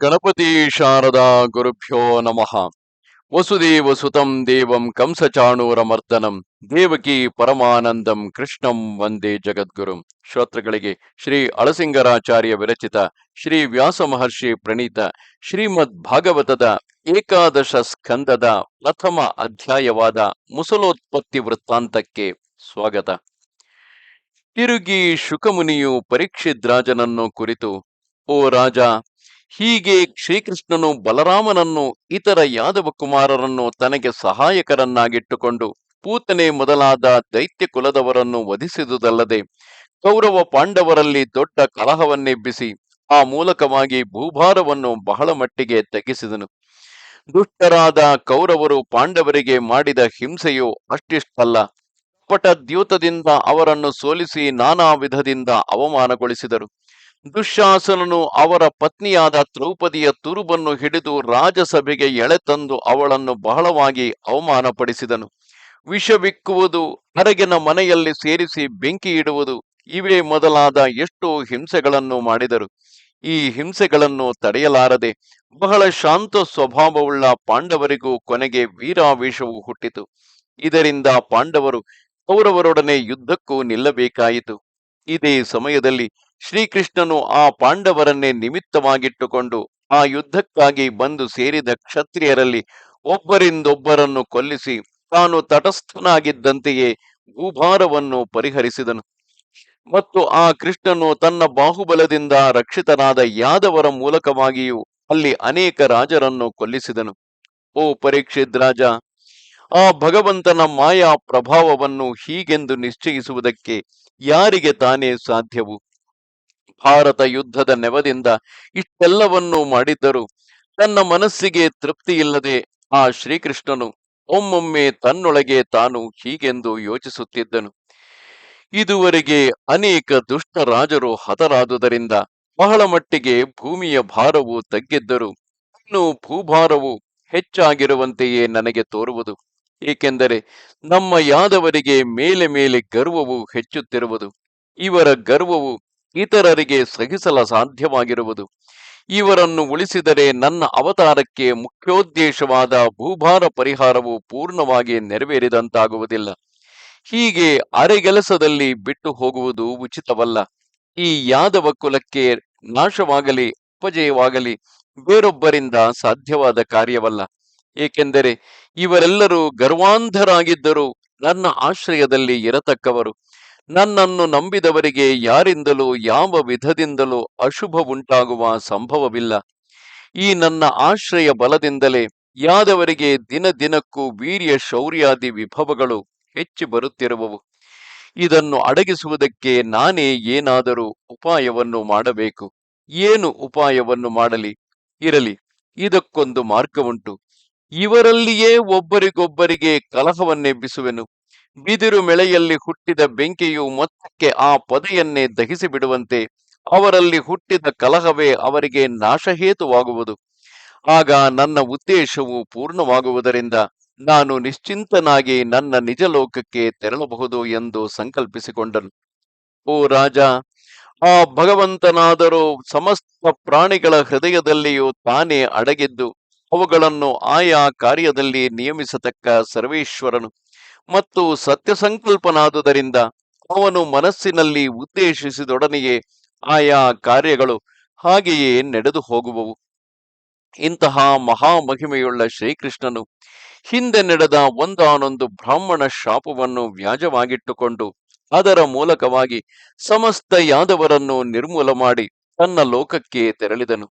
ಗಣಪತಿ ಶಾರದಾ ಗುರುಭ್ಯೋ ನಮಃ. ವಸುದೇವ ಸುತಂ ದೇವಂ ಕಂಸಚಾಣೂರಮರ್ದನಂ. ದೇವಕಿ ಪರಮಾನಂದಂ ಕೃಷ್ಣಂ ವಂದೇ ಜಗದ್ಗುರುಂ. ಶ್ರೋತೃಗಳಿಗೆ ಶ್ರೀ ಅಳಸಿಂಗರಾಚಾರ್ಯ ವಿರಚಿತ ಶ್ರೀ ವ್ಯಾಸ ಮಹರ್ಷಿ ಪ್ರಣೀತ ಶ್ರೀಮದ್ ಭಾಗವತದ ಏಕಾದಶ ಸ್ಕಂದದ ಪ್ರಥಮ ಅಧ್ಯಾಯವಾದ ಮುಸಲೋತ್ಪತ್ತಿ ವೃತ್ತಾಂತಕ್ಕೆ ಸ್ವಾಗತ. ತಿರುಗಿ ಶುಕಮುನಿಯು ಪರೀಕ್ಷಿದ್ರಾಜನನ್ನು ಕುರಿತು, ಓ ರಾಜ ಹೀಗೆ ಶ್ರೀಕೃಷ್ಣನು ಬಲರಾಮನನ್ನು ಇತರ ಯಾದವ ಕುಮಾರರನ್ನು ತನಗೆ ಸಹಾಯಕರನ್ನಾಗಿಟ್ಟುಕೊಂಡು ಪೂತನೆ ಮೊದಲಾದ ದೈತ್ಯ ಕುಲದವರನ್ನು ವಧಿಸಿದುದಲ್ಲದೆ ಕೌರವ ಪಾಂಡವರಲ್ಲಿ ದೊಡ್ಡ ಕಲಹವನ್ನೆಬ್ಬಿಸಿ ಆ ಮೂಲಕವಾಗಿ ಭೂಭಾರವನ್ನು ಬಹಳ ಮಟ್ಟಿಗೆ ತಗ್ಗಿಸಿದನು ದುಷ್ಟರಾದ ಕೌರವರು ಪಾಂಡವರಿಗೆ ಮಾಡಿದ ಹಿಂಸೆಯು ಅಷ್ಟಿಷ್ಟಲ್ಲ. ಪಟದ್ಯೂತದಿಂದ ಅವರನ್ನು ಸೋಲಿಸಿ ನಾನಾ ವಿಧದಿಂದ ಅವಮಾನಗೊಳಿಸಿದರು. ದುಶ್ಯಾಸನನು ಅವರ ಪತ್ನಿಯಾದ ದ್ರೌಪದಿಯ ತುರುಬನ್ನು ಹಿಡಿದು ರಾಜಸಭೆಗೆ ಎಳೆತಂದು ಅವಳನ್ನು ಬಹಳವಾಗಿ ಅವಮಾನಪಡಿಸಿದನು. ವಿಷವಿಕ್ಕುವುದು ಹರಗಿನ ಮನೆಯಲ್ಲಿ ಸೇರಿಸಿ ಬೆಂಕಿ ಇಡುವುದು, ಇವೇ ಮೊದಲಾದ ಎಷ್ಟೋ ಹಿಂಸೆಗಳನ್ನು ಮಾಡಿದರು. ಈ ಹಿಂಸೆಗಳನ್ನು ತಡೆಯಲಾರದೆ ಬಹಳ ಶಾಂತ ಸ್ವಭಾವವುಳ್ಳ ಪಾಂಡವರಿಗೂ ಕೊನೆಗೆ ವೀರಾವೇಶವು ಹುಟ್ಟಿತು. ಇದರಿಂದ ಪಾಂಡವರು ಕೌರವರೊಡನೆ ಯುದ್ಧಕ್ಕೂ ನಿಲ್ಲಬೇಕಾಯಿತು. ಇದೇ ಸಮಯದಲ್ಲಿ ಶ್ರೀಕೃಷ್ಣನು ಆ ಪಾಂಡವರನ್ನೇ ನಿಮಿತ್ತವಾಗಿಟ್ಟುಕೊಂಡು ಆ ಯುದ್ಧಕ್ಕಾಗಿ ಬಂದು ಸೇರಿದ ಕ್ಷತ್ರಿಯರಲ್ಲಿ ಒಬ್ಬರಿಂದೊಬ್ಬರನ್ನು ಕೊಲ್ಲಿಸಿ ತಾನು ತಟಸ್ಥನಾಗಿದ್ದಂತೆಯೇ ಭೂಭಾರವನ್ನು ಪರಿಹರಿಸಿದನು. ಮತ್ತು ಆ ಕೃಷ್ಣನು ತನ್ನ ಬಾಹುಬಲದಿಂದ ರಕ್ಷಿತನಾದ ಯಾದವರ ಮೂಲಕವಾಗಿಯೂ ಅಲ್ಲಿ ಅನೇಕ ರಾಜರನ್ನು ಕೊಲ್ಲಿಸಿದನು. ಓ ಪರೀಕ್ಷಿತ್ ರಾಜ, ಆ ಭಗವಂತನ ಮಾಯಾ ಪ್ರಭಾವವನ್ನು ಹೀಗೆಂದು ನಿಶ್ಚಯಿಸುವುದಕ್ಕೆ ಯಾರಿಗೆ ತಾನೇ ಸಾಧ್ಯವು? ಭಾರತ ಯುದ್ಧದ ನೆವದಿಂದ ಇಷ್ಟೆಲ್ಲವನ್ನೂ ಮಾಡಿದ್ದರು ತನ್ನ ಮನಸ್ಸಿಗೆ ತೃಪ್ತಿಯಿಲ್ಲದೆ ಆ ಶ್ರೀಕೃಷ್ಣನು ಒಮ್ಮೊಮ್ಮೆ ತನ್ನೊಳಗೆ ತಾನು ಹೀಗೆಂದು ಯೋಚಿಸುತ್ತಿದ್ದನು. ಇದುವರೆಗೆ ಅನೇಕ ದುಷ್ಟ ರಾಜರು ಹತರಾದುದರಿಂದ ಬಹಳ ಮಟ್ಟಿಗೆ ಭೂಮಿಯ ಭಾರವು ತಗ್ಗಿದ್ದರು ಇನ್ನು ಭೂಭಾರವು ಹೆಚ್ಚಾಗಿರುವಂತೆಯೇ ನನಗೆ ತೋರುವುದು. ಏಕೆಂದರೆ ನಮ್ಮ ಯಾದವರಿಗೆ ಮೇಲೆ ಮೇಲೆ ಗರ್ವವು ಹೆಚ್ಚುತ್ತಿರುವುದು. ಇವರ ಗರ್ವವು ಇತರರಿಗೆ ಸಹಿಸಲ ಸಾಧ್ಯವಾಗಿರುವುದು. ಇವರನ್ನು ಉಳಿಸಿದರೆ ನನ್ನ ಅವತಾರಕ್ಕೆ ಮುಖ್ಯೋದ್ದೇಶವಾದ ಭೂಭಾರ ಪರಿಹಾರವು ಪೂರ್ಣವಾಗಿ ನೆರವೇರಿದಂತಾಗುವುದಿಲ್ಲ. ಹೀಗೆ ಅರೆಗೆಲಸದಲ್ಲಿ ಬಿಟ್ಟು ಹೋಗುವುದು ಉಚಿತವಲ್ಲ. ಈ ಯಾದವ ಕುಲಕ್ಕೆ ನಾಶವಾಗಲಿ ಉಪಜಯವಾಗಲಿ ಬೇರೊಬ್ಬರಿಂದ ಸಾಧ್ಯವಾದ ಕಾರ್ಯವಲ್ಲ. ಏಕೆಂದರೆ ಇವರೆಲ್ಲರೂ ಗರ್ವಾಂಧರಾಗಿದ್ದರೂ ನನ್ನ ಆಶ್ರಯದಲ್ಲಿ ಇರತಕ್ಕವರು. ನನ್ನನ್ನು ನಂಬಿದವರಿಗೆ ಯಾರಿಂದಲೂ ಯಾವ ವಿಧದಿಂದಲೂ ಅಶುಭ ಉಂಟಾಗುವ ಸಂಭವವಿಲ್ಲ. ಈ ನನ್ನ ಆಶ್ರಯ ಬಲದಿಂದಲೇ ಯಾದವರಿಗೆ ದಿನ ದಿನಕ್ಕೂ ವೀರ್ಯ ಶೌರ್ಯಾದಿ ವಿಭವಗಳು ಹೆಚ್ಚು ಬರುತ್ತಿರುವವು. ಇದನ್ನು ಅಡಗಿಸುವುದಕ್ಕೆ ನಾನೇ ಏನಾದರೂ ಉಪಾಯವನ್ನು ಮಾಡಬೇಕು. ಏನು ಉಪಾಯವನ್ನು ಮಾಡಲಿ? ಇರಲಿ, ಇದಕ್ಕೊಂದು ಮಾರ್ಗವುಂಟು. ಇವರಲ್ಲಿಯೇ ಒಬ್ಬರಿಗೊಬ್ಬರಿಗೆ ಕಲಹವನ್ನೆಬ್ಬಿಸುವೆನು. ಬಿದಿರು ಮೆಳೆಯಲ್ಲಿ ಹುಟ್ಟಿದ ಬೆಂಕಿಯು ಮೊತ್ತಕ್ಕೆ ಆ ಪೊದೆಯನ್ನೇ ದಹಿಸಿ ಬಿಡುವಂತೆ ಅವರಲ್ಲಿ ಹುಟ್ಟಿದ ಕಲಹವೇ ಅವರಿಗೆ ನಾಶಹೇತುವಾಗುವುದು. ಆಗ ನನ್ನ ಉದ್ದೇಶವು ಪೂರ್ಣವಾಗುವುದರಿಂದ ನಾನು ನಿಶ್ಚಿಂತನಾಗಿ ನನ್ನ ನಿಜ ಲೋಕಕ್ಕೆ ತೆರಳಬಹುದು ಎಂದು ಸಂಕಲ್ಪಿಸಿಕೊಂಡನು. ಓ ರಾಜ, ಆ ಭಗವಂತನಾದರೂ ಸಮಸ್ತ ಪ್ರಾಣಿಗಳ ಹೃದಯದಲ್ಲಿಯೂ ತಾನೇ ಅಡಗಿದ್ದು ಅವುಗಳನ್ನು ಆಯಾ ಕಾರ್ಯದಲ್ಲಿ ನಿಯಮಿಸತಕ್ಕ ಸರ್ವೇಶ್ವರನು. ಮತ್ತು ಸತ್ಯ ಸಂಕಲ್ಪನಾದುದರಿಂದ ಅವನು ಮನಸ್ಸಿನಲ್ಲಿ ಉದ್ದೇಶಿಸಿದೊಡನೆಯೇ ಆಯಾ ಕಾರ್ಯಗಳು ಹಾಗೆಯೇ ನಡೆದು ಹೋಗುವವು. ಇಂತಹ ಮಹಾಮಹಿಮೆಯುಳ್ಳ ಶ್ರೀಕೃಷ್ಣನು ಹಿಂದೆ ನಡೆದ ಒಂದಾನೊಂದು ಬ್ರಾಹ್ಮಣ ಶಾಪವನ್ನು ವ್ಯಾಜವಾಗಿಟ್ಟುಕೊಂಡು ಅದರ ಮೂಲಕವಾಗಿ ಸಮಸ್ತ ಯಾದವರನ್ನು ನಿರ್ಮೂಲ ಮಾಡಿ ತನ್ನ ಲೋಕಕ್ಕೆ ತೆರಳಿದನು.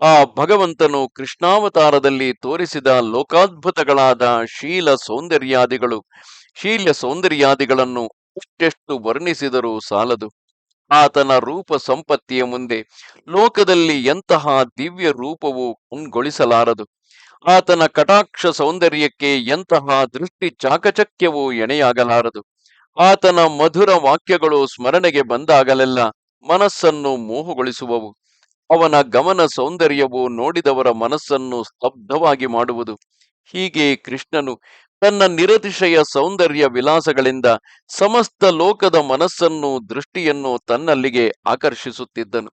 ಆ ಭಗವಂತನು ಕೃಷ್ಣಾವತಾರದಲ್ಲಿ ತೋರಿಸಿದ ಲೋಕಾದ್ಭುತಗಳಾದ ಶೀಲ ಸೌಂದರ್ಯಾದಿಗಳು. ಶೀಲ ಸೌಂದರ್ಯಾದಿಗಳನ್ನು ಅಷ್ಟೆಷ್ಟು ವರ್ಣಿಸಿದರೂ ಸಾಲದು. ಆತನ ರೂಪ ಸಂಪತ್ತಿಯ ಮುಂದೆ ಲೋಕದಲ್ಲಿ ಎಂತಹ ದಿವ್ಯ ರೂಪವು ಉನ್ಗೊಳಿಸಲಾರದು ಆತನ ಕಟಾಕ್ಷ ಸೌಂದರ್ಯಕ್ಕೆ ಎಂತಹ ದೃಷ್ಟಿ ಚಾಕಚಕ್ಯವೂ ಎಣೆಯಾಗಲಾರದು. ಆತನ ಮಧುರ ವಾಕ್ಯಗಳು ಸ್ಮರಣೆಗೆ ಬಂದಾಗಲೆಲ್ಲ ಮನಸ್ಸನ್ನು ಮೋಹಗೊಳಿಸುವವು. ಅವನ ಗಮನ ಸೌಂದರ್ಯವು ನೋಡಿದವರ ಮನಸ್ಸನ್ನು ಸ್ತಬ್ಧವಾಗಿ ಮಾಡುವುದು. ಹೀಗೆ ಕೃಷ್ಣನು ತನ್ನ ನಿರತಿಶಯ ಸೌಂದರ್ಯ ವಿಲಾಸಗಳಿಂದ ಸಮಸ್ತ ಲೋಕದ ಮನಸ್ಸನ್ನು, ದೃಷ್ಟಿಯನ್ನು ತನ್ನಲ್ಲಿಗೆ ಆಕರ್ಷಿಸುತ್ತಿದ್ದನು.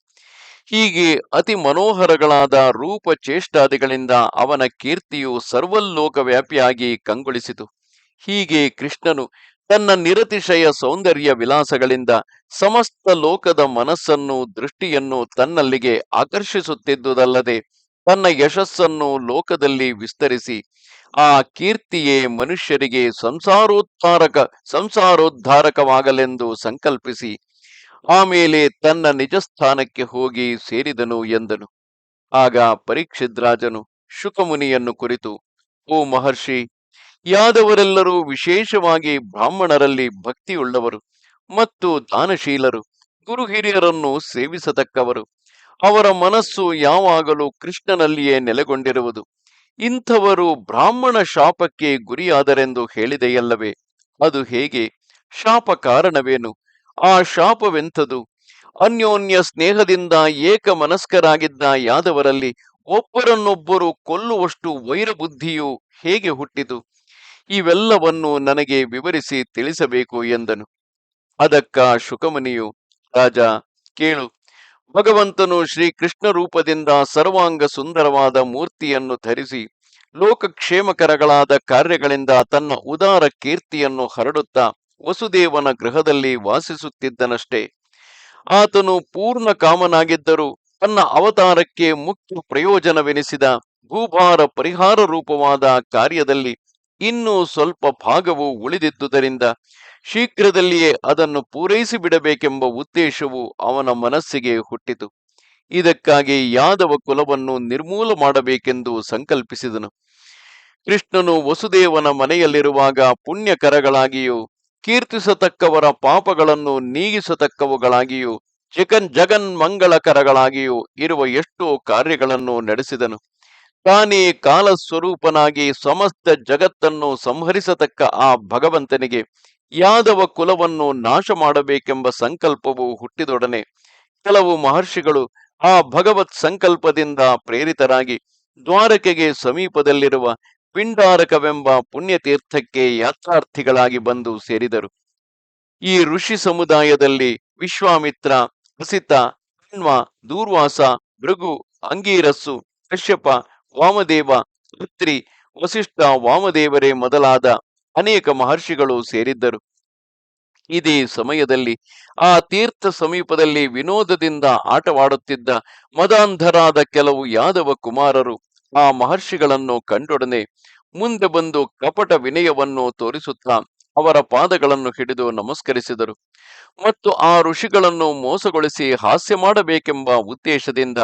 ಹೀಗೆ ಅತಿ ಮನೋಹರಗಳಾದ ರೂಪ ಚೇಷ್ಟಾದಿಗಳಿಂದ ಅವನ ಕೀರ್ತಿಯು ಸರ್ವಲ್ಲೋಕವ್ಯಾಪಿಯಾಗಿ ಕಂಗೊಳಿಸಿತು. ಹೀಗೆ ಕೃಷ್ಣನು ತನ್ನ ನಿರತಿಶಯ ಸೌಂದರ್ಯ ವಿಲಾಸಗಳಿಂದ ಸಮಸ್ತ ಲೋಕದ ಮನಸ್ಸನ್ನು, ದೃಷ್ಟಿಯನ್ನು ತನ್ನಲ್ಲಿಗೆ ಆಕರ್ಷಿಸುತ್ತಿದ್ದುದಲ್ಲದೆ ತನ್ನ ಯಶಸ್ಸನ್ನು ಲೋಕದಲ್ಲಿ ವಿಸ್ತರಿಸಿ, ಆ ಕೀರ್ತಿಯೇ ಮನುಷ್ಯರಿಗೆ ಸಂಸಾರೋದ್ಧಾರಕ, ಸಂಸಾರೋದ್ಧಾರಕವಾಗಲೆಂದು ಸಂಕಲ್ಪಿಸಿ ಆಮೇಲೆ ತನ್ನ ನಿಜ ಸ್ಥಾನಕ್ಕೆ ಹೋಗಿ ಸೇರಿದನು ಎಂದನು. ಆಗ ಪರೀಕ್ಷಿದ್ರಾಜನು ಶುಕಮುನಿಯನ್ನು ಕುರಿತು, ಓ ಮಹರ್ಷಿ ಯಾದವರೆಲ್ಲರೂ ವಿಶೇಷವಾಗಿ ಬ್ರಾಹ್ಮಣರಲ್ಲಿ ಭಕ್ತಿಯುಳ್ಳವರು ಮತ್ತು ದಾನಶೀಲರು, ಗುರು ಹಿರಿಯರನ್ನು ಸೇವಿಸತಕ್ಕವರು. ಅವರ ಮನಸ್ಸು ಯಾವಾಗಲೂ ಕೃಷ್ಣನಲ್ಲಿಯೇ ನೆಲೆಗೊಂಡಿರುವುದು. ಇಂಥವರು ಬ್ರಾಹ್ಮಣ ಶಾಪಕ್ಕೆ ಗುರಿಯಾದರೆಂದು ಹೇಳಿದೆಯಲ್ಲವೇ? ಅದು ಹೇಗೆ? ಶಾಪ ಕಾರಣವೇನು? ಆ ಶಾಪವೆಂಥದು? ಅನ್ಯೋನ್ಯ ಸ್ನೇಹದಿಂದ ಏಕ ಮನಸ್ಕರಾಗಿದ್ದ ಯಾದವರಲ್ಲಿ ಒಬ್ಬರನ್ನೊಬ್ಬರು ಕೊಲ್ಲುವಷ್ಟು ವೈರಬುದ್ಧಿಯು ಹೇಗೆ ಹುಟ್ಟಿತು? ಇವೆಲ್ಲವನ್ನು ನನಗೆ ವಿವರಿಸಿ ತಿಳಿಸಬೇಕು ಎಂದನು. ಅದಕ್ಕ ಶುಕಮುನಿಯು, ರಾಜ, ಕೇಳು. ಭಗವಂತನು ಶ್ರೀಕೃಷ್ಣ ರೂಪದಿಂದ ಸರ್ವಾಂಗ ಸುಂದರವಾದ ಮೂರ್ತಿಯನ್ನು ಧರಿಸಿ, ಲೋಕಕ್ಷೇಮಕರಗಳಾದ ಕಾರ್ಯಗಳಿಂದ ತನ್ನ ಉದಾರ ಕೀರ್ತಿಯನ್ನು ಹರಡುತ್ತಾ, ವಸುದೇವನ ಗೃಹದಲ್ಲಿ ವಾಸಿಸುತ್ತಿದ್ದನಷ್ಟೇ. ಆತನು ಪೂರ್ಣ ಕಾಮನಾಗಿದ್ದರೂ, ತನ್ನ ಅವತಾರಕ್ಕೆ ಮುಖ್ಯ ಪ್ರಯೋಜನವೆನಿಸಿದ ಭೂಭಾರ ಪರಿಹಾರ ರೂಪವಾದ ಕಾರ್ಯದಲ್ಲಿ ಇನ್ನೂ ಸ್ವಲ್ಪ ಭಾಗವು ಉಳಿದಿದ್ದುದರಿಂದ ಶೀಘ್ರದಲ್ಲಿಯೇ ಅದನ್ನು ಪೂರೈಸಿ ಬಿಡಬೇಕೆಂಬ ಉದ್ದೇಶವು ಅವನ ಮನಸ್ಸಿಗೆ ಹುಟ್ಟಿತು. ಇದಕ್ಕಾಗಿ ಯಾದವ ಕುಲವನ್ನು ನಿರ್ಮೂಲ ಮಾಡಬೇಕೆಂದು ಸಂಕಲ್ಪಿಸಿದನು. ಕೃಷ್ಣನು ವಸುದೇವನ ಮನೆಯಲ್ಲಿರುವಾಗ ಪುಣ್ಯಕರಗಳಾಗಿಯೂ, ಕೀರ್ತಿಸತಕ್ಕವರ ಪಾಪಗಳನ್ನು ನೀಗಿಸತಕ್ಕವುಗಳಾಗಿಯೂ, ಜಗನ್ ಜಗನ್ಮಂಗಳಕರಗಳಾಗಿಯೂ ಇರುವ ಎಷ್ಟೋ ಕಾರ್ಯಗಳನ್ನು ನಡೆಸಿದನು. ತಾನೇ ಕಾಲ ಸ್ವರೂಪನಾಗಿ ಸಮಸ್ತ ಜಗತ್ತನ್ನು ಸಂಹರಿಸತಕ್ಕ ಆ ಭಗವಂತನಿಗೆ ಯಾದವ ಕುಲವನ್ನು ನಾಶ ಮಾಡಬೇಕೆಂಬ ಸಂಕಲ್ಪವು ಹುಟ್ಟಿದೊಡನೆ ಕೆಲವು ಮಹರ್ಷಿಗಳು ಆ ಭಗವತ್ ಸಂಕಲ್ಪದಿಂದ ಪ್ರೇರಿತರಾಗಿ ದ್ವಾರಕೆಗೆ ಸಮೀಪದಲ್ಲಿರುವ ಪಿಂಡಾರಕವೆಂಬ ಪುಣ್ಯತೀರ್ಥಕ್ಕೆ ಯಾತ್ರಾರ್ಥಿಗಳಾಗಿ ಬಂದು ಸೇರಿದರು. ಈ ಋಷಿ ಸಮುದಾಯದಲ್ಲಿ ವಿಶ್ವಾಮಿತ್ರ, ಹಸಿತ ಕಣ್ವ ದೂರ್ವಾಸ, ಭೃಗು, ಅಂಗೀರಸ್ಸು, ಕಶ್ಯಪ ವಾಮದೇವ ಪುತ್ರಿ ವಸಿಷ್ಠ ವಾಮದೇವರೇ ಮೊದಲಾದ ಅನೇಕ ಮಹರ್ಷಿಗಳು ಸೇರಿದ್ದರು. ಇದೇ ಸಮಯದಲ್ಲಿ ಆ ತೀರ್ಥ ಸಮೀಪದಲ್ಲಿ ವಿನೋದದಿಂದ ಆಟವಾಡುತ್ತಿದ್ದ ಮದಾಂಧರಾದ ಕೆಲವು ಯಾದವ ಕುಮಾರರು ಆ ಮಹರ್ಷಿಗಳನ್ನು ಕಂಡೊಡನೆ ಮುಂದೆ ಬಂದು ಕಪಟ ವಿನಯವನ್ನು ತೋರಿಸುತ್ತಾ ಅವರ ಪಾದಗಳನ್ನು ಹಿಡಿದು ನಮಸ್ಕರಿಸಿದರು. ಮತ್ತು ಆ ಋಷಿಗಳನ್ನು ಮೋಸಗೊಳಿಸಿ ಹಾಸ್ಯ ಮಾಡಬೇಕೆಂಬ ಉದ್ದೇಶದಿಂದ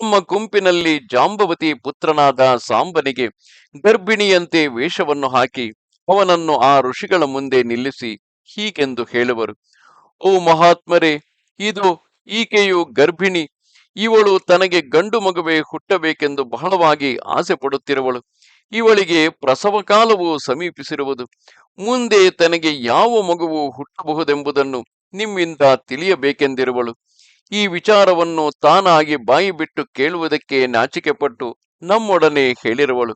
ತಮ್ಮ ಗುಂಪಿನಲ್ಲಿ ಜಾಂಬವತಿ ಪುತ್ರನಾದ ಸಾಂಬನಿಗೆ ಗರ್ಭಿಣಿಯಂತೆ ವೇಷವನ್ನು ಹಾಕಿ ಅವನನ್ನು ಆ ಋಷಿಗಳ ಮುಂದೆ ನಿಲ್ಲಿಸಿ ಹೀಗೆಂದು ಹೇಳುವರು. ಓ ಮಹಾತ್ಮರೇ, ಇದು ಈಕೆಯು ಗರ್ಭಿಣಿ, ಇವಳು ತನಗೆ ಗಂಡು ಮಗುವೆ ಹುಟ್ಟಬೇಕೆಂದು ಬಹಳವಾಗಿ ಆಸೆ ಪಡುತ್ತಿರುವಳು ಇವಳಿಗೆ ಪ್ರಸವ ಕಾಲವು ಸಮೀಪಿಸಿರುವುದು. ಮುಂದೆ ತನಗೆ ಯಾವ ಮಗುವು ಹುಟ್ಟಬಹುದೆಂಬುದನ್ನು ನಿಮ್ಮಿಂದ ತಿಳಿಯಬೇಕೆಂದಿರುವಳು. ಈ ವಿಚಾರವನ್ನು ತಾನಾಗಿ ಬಾಯಿ ಬಿಟ್ಟು ಕೇಳುವುದಕ್ಕೆ ನಾಚಿಕೆಪಟ್ಟು ನಮ್ಮೊಡನೆ ಹೇಳಿರುವಳು.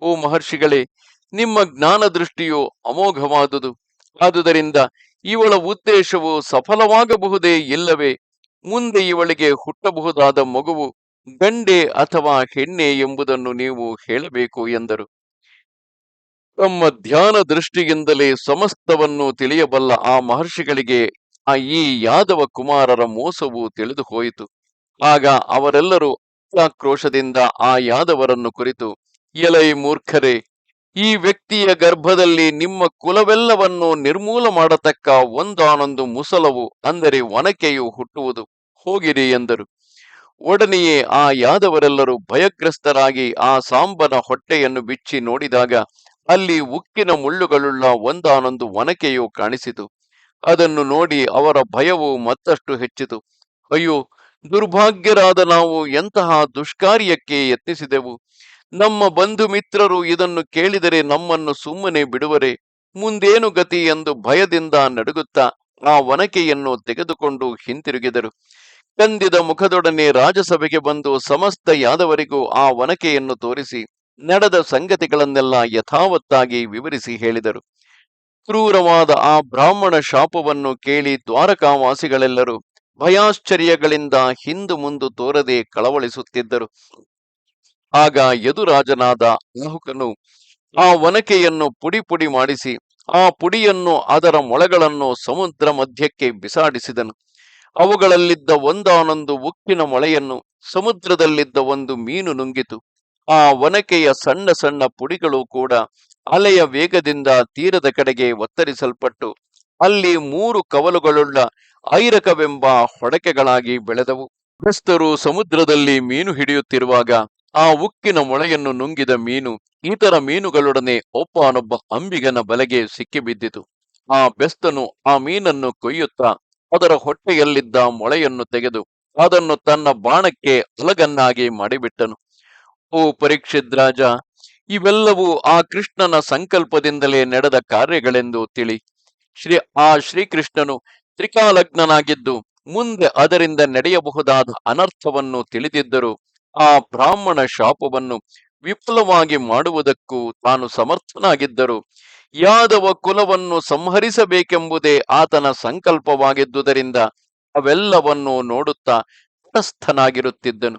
ಓ ಮಹರ್ಷಿಗಳೇ, ನಿಮ್ಮ ಜ್ಞಾನ ದೃಷ್ಟಿಯು ಅಮೋಘವಾದುದು. ಆದುದರಿಂದ ಇವಳ ಉದ್ದೇಶವು ಸಫಲವಾಗಬಹುದೇ ಇಲ್ಲವೇ? ಮುಂದೆ ಇವಳಿಗೆ ಹುಟ್ಟಬಹುದಾದ ಮಗುವು ಗಂಡೆ ಅಥವಾ ಹೆಣ್ಣೆ ಎಂಬುದನ್ನು ನೀವು ಹೇಳಬೇಕು ಎಂದರು. ತಮ್ಮ ಧ್ಯಾನ ದೃಷ್ಟಿಯಿಂದಲೇ ಸಮಸ್ತವನ್ನು ತಿಳಿಯಬಲ್ಲ ಆ ಮಹರ್ಷಿಗಳಿಗೆ ಆ ಈ ಯಾದವ ಕುಮಾರರ ಮೋಸವು ತಿಳಿದು ಹೋಯಿತು ಆಗ ಅವರೆಲ್ಲರೂ ಆಕ್ರೋಶದಿಂದ ಆ ಯಾದವರನ್ನು ಕುರಿತು, ಎಲೈ ಮೂರ್ಖರೇ, ಈ ವ್ಯಕ್ತಿಯ ಗರ್ಭದಲ್ಲಿ ನಿಮ್ಮ ಕುಲವೆಲ್ಲವನ್ನು ನಿರ್ಮೂಲ ಮಾಡತಕ್ಕ ಒಂದಾನೊಂದು ಮುಸಲವು, ಅಂದರೆ ಒನಕೆಯು ಹುಟ್ಟುವುದು, ಹೋಗಿರಿ ಎಂದರು. ಒಡನೆಯೇ ಆ ಯಾದವರೆಲ್ಲರೂ ಭಯಗ್ರಸ್ತರಾಗಿ ಆ ಸಾಂಬನ ಹೊಟ್ಟೆಯನ್ನು ಬಿಚ್ಚಿ ನೋಡಿದಾಗ, ಅಲ್ಲಿ ಉಕ್ಕಿನ ಮುಳ್ಳುಗಳುಳ್ಳ ಒಂದಾನೊಂದು ಒನಕೆಯು ಕಾಣಿಸಿತು. ಅದನ್ನು ನೋಡಿ ಅವರ ಭಯವು ಮತ್ತಷ್ಟು ಹೆಚ್ಚಿತು. ಅಯ್ಯೋ, ದುರ್ಭಾಗ್ಯರಾದ ನಾವು ಎಂತಹ ದುಷ್ಕಾರ್ಯಕ್ಕೆ ಯತ್ನಿಸಿದೆವು? ನಮ್ಮ ಬಂಧು ಮಿತ್ರರು ಇದನ್ನು ಕೇಳಿದರೆ ನಮ್ಮನ್ನು ಸುಮ್ಮನೆ ಬಿಡುವರೆ? ಮುಂದೇನು ಗತಿ ಎಂದು ಭಯದಿಂದ ನಡುಗುತ್ತಾ ಆ ಒನಕೆಯನ್ನು ತೆಗೆದುಕೊಂಡು ಹಿಂತಿರುಗಿದರು. ಕಂದಿದ ಮುಖದೊಡನೆ ರಾಜಸಭೆಗೆ ಬಂದು ಸಮಸ್ತ ಯಾದವರಿಗೂ ಆ ಒನಕೆಯನ್ನು ತೋರಿಸಿ, ನಡೆದ ಸಂಗತಿಗಳನ್ನೆಲ್ಲ ಯಥಾವತ್ತಾಗಿ ವಿವರಿಸಿ ಹೇಳಿದರು. ಕ್ರೂರವಾದ ಆ ಬ್ರಾಹ್ಮಣ ಶಾಪವನ್ನು ಕೇಳಿ ದ್ವಾರಕಾವಾಸಿಗಳೆಲ್ಲರೂ ಭಯಾಶ್ಚರ್ಯಗಳಿಂದ ಹಿಂದು ಮುಂದು ತೋರದೆ ಕಳವಳಿಸುತ್ತಿದ್ದರು. ಆಗ ಯದುರಾಜನಾದ ಅಹುಕನು ಆ ಒನಕೆಯನ್ನು ಪುಡಿ ಪುಡಿ ಮಾಡಿಸಿ ಆ ಪುಡಿಯನ್ನು ಅದರ ಮೊಳೆಗಳನ್ನು ಸಮುದ್ರ ಮಧ್ಯಕ್ಕೆ ಬಿಸಾಡಿಸಿದನು. ಅವುಗಳಲ್ಲಿದ್ದ ಒಂದಾನೊಂದು ಉಕ್ಕಿನ ಮೊಳೆಯನ್ನು ಸಮುದ್ರದಲ್ಲಿದ್ದ ಒಂದು ಮೀನು ನುಂಗಿತು. ಆ ಒನಕೆಯ ಸಣ್ಣ ಸಣ್ಣ ಪುಡಿಗಳು ಕೂಡ ಅಲೆಯ ವೇಗದಿಂದ ತೀರದ ಕಡೆಗೆ ಒತ್ತರಿಸಲ್ಪಟ್ಟು ಅಲ್ಲಿ ಮೂರು ಕವಲುಗಳುಳ್ಳ ಐರಕವೆಂಬ ಹೊಡಕೆಗಳಾಗಿ ಬೆಳೆದವು. ಬೆಸ್ತರು ಸಮುದ್ರದಲ್ಲಿ ಮೀನು ಹಿಡಿಯುತ್ತಿರುವಾಗ ಆ ಉಕ್ಕಿನ ಮೊಳೆಯನ್ನು ನುಂಗಿದ ಮೀನು ಇತರ ಮೀನುಗಳೊಡನೆ ಒಬ್ಬನೊಬ್ಬ ಅಂಬಿಗನ ಬಲೆಗೆ ಸಿಕ್ಕಿಬಿದ್ದಿತು. ಆ ಬೆಸ್ತನು ಆ ಮೀನನ್ನು ಕೊಯ್ಯುತ್ತಾ ಅದರ ಹೊಟ್ಟೆಯಲ್ಲಿದ್ದ ಮೊಳೆಯನ್ನು ತೆಗೆದು ಅದನ್ನು ತನ್ನ ಬಾಣಕ್ಕೆ ಅಲಗನ್ನಾಗಿ ಮಾಡಿಬಿಟ್ಟನು. ಓ ಪರೀಕ್ಷಿದ್ ರಾಜ, ಇವೆಲ್ಲವೂ ಆ ಕೃಷ್ಣನ ಸಂಕಲ್ಪದಿಂದಲೇ ನಡೆದ ಕಾರ್ಯಗಳೆಂದು ತಿಳಿ. ಶ್ರೀ, ಆ ಶ್ರೀಕೃಷ್ಣನು ತ್ರಿಕಾಲಗ್ನಾಗಿದ್ದು ಮುಂದೆ ಅದರಿಂದ ನಡೆಯಬಹುದಾದ ಅನರ್ಥವನ್ನು ತಿಳಿದಿದ್ದರು, ಆ ಬ್ರಾಹ್ಮಣ ಶಾಪವನ್ನು ವಿಫಲವಾಗಿ ಮಾಡುವುದಕ್ಕೂ ತಾನು ಸಮರ್ಥನಾಗಿದ್ದರು, ಯಾದವ ಕುಲವನ್ನು ಸಂಹರಿಸಬೇಕೆಂಬುದೇ ಆತನ ಸಂಕಲ್ಪವಾಗಿದ್ದುದರಿಂದ ಅವೆಲ್ಲವನ್ನೂ ನೋಡುತ್ತಾ ತಟಸ್ಥನಾಗಿರುತ್ತಿದ್ದನು.